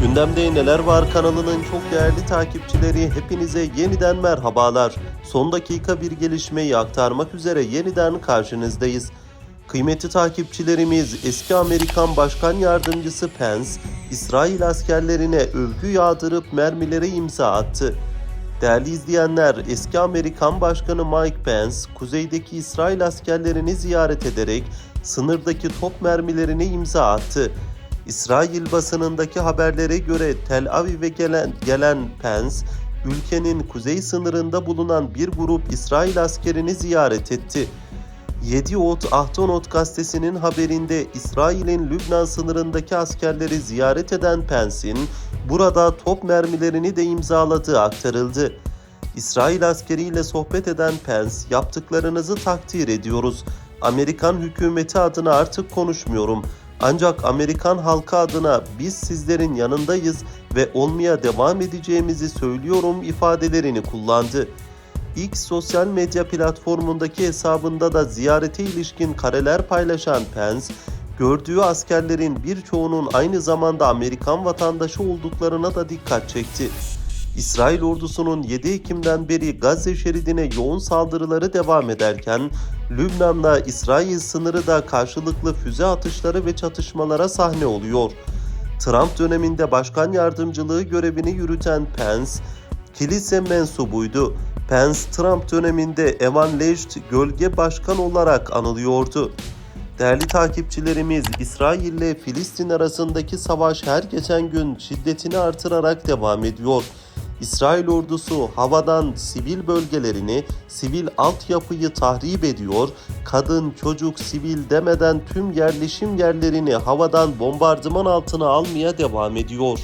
Gündemde Neler Var kanalının çok değerli takipçileri hepinize yeniden merhabalar. Son dakika bir gelişmeyi aktarmak üzere yeniden karşınızdayız. Kıymetli takipçilerimiz eski Amerikan Başkan Yardımcısı Pence, İsrail askerlerine övgü yağdırıp mermilere imza attı. Değerli izleyenler, eski Amerikan Başkanı Mike Pence, kuzeydeki İsrail askerlerini ziyaret ederek sınırdaki top mermilerine imza attı. İsrail basınındaki haberlere göre Tel Aviv'e gelen, gelen Pence, ülkenin kuzey sınırında bulunan bir grup İsrail askerini ziyaret etti. Yediot Ahtonot gazetesinin haberinde İsrail'in Lübnan sınırındaki askerleri ziyaret eden Pence'in burada top mermilerini de imzaladığı aktarıldı. İsrail askeriyle sohbet eden Pence, yaptıklarınızı takdir ediyoruz. Amerikan hükümeti adına artık konuşmuyorum. Ancak Amerikan halkı adına biz sizlerin yanındayız ve olmaya devam edeceğimizi söylüyorum ifadelerini kullandı. X sosyal medya platformundaki hesabında da ziyarete ilişkin kareler paylaşan Pence, gördüğü askerlerin birçoğunun aynı zamanda Amerikan vatandaşı olduklarına da dikkat çekti. İsrail ordusunun 7 Ekim'den beri Gazze şeridine yoğun saldırıları devam ederken Lübnan'la İsrail sınırı da karşılıklı füze atışları ve çatışmalara sahne oluyor. Trump döneminde başkan yardımcılığı görevini yürüten Pence, kilise mensubuydu. Pence, Trump döneminde Evan Lejd gölge başkan olarak anılıyordu. Değerli takipçilerimiz, İsrail ile Filistin arasındaki savaş her geçen gün şiddetini artırarak devam ediyor. İsrail ordusu havadan sivil bölgelerini, sivil altyapıyı tahrip ediyor, kadın, çocuk, sivil demeden tüm yerleşim yerlerini havadan bombardıman altına almaya devam ediyor.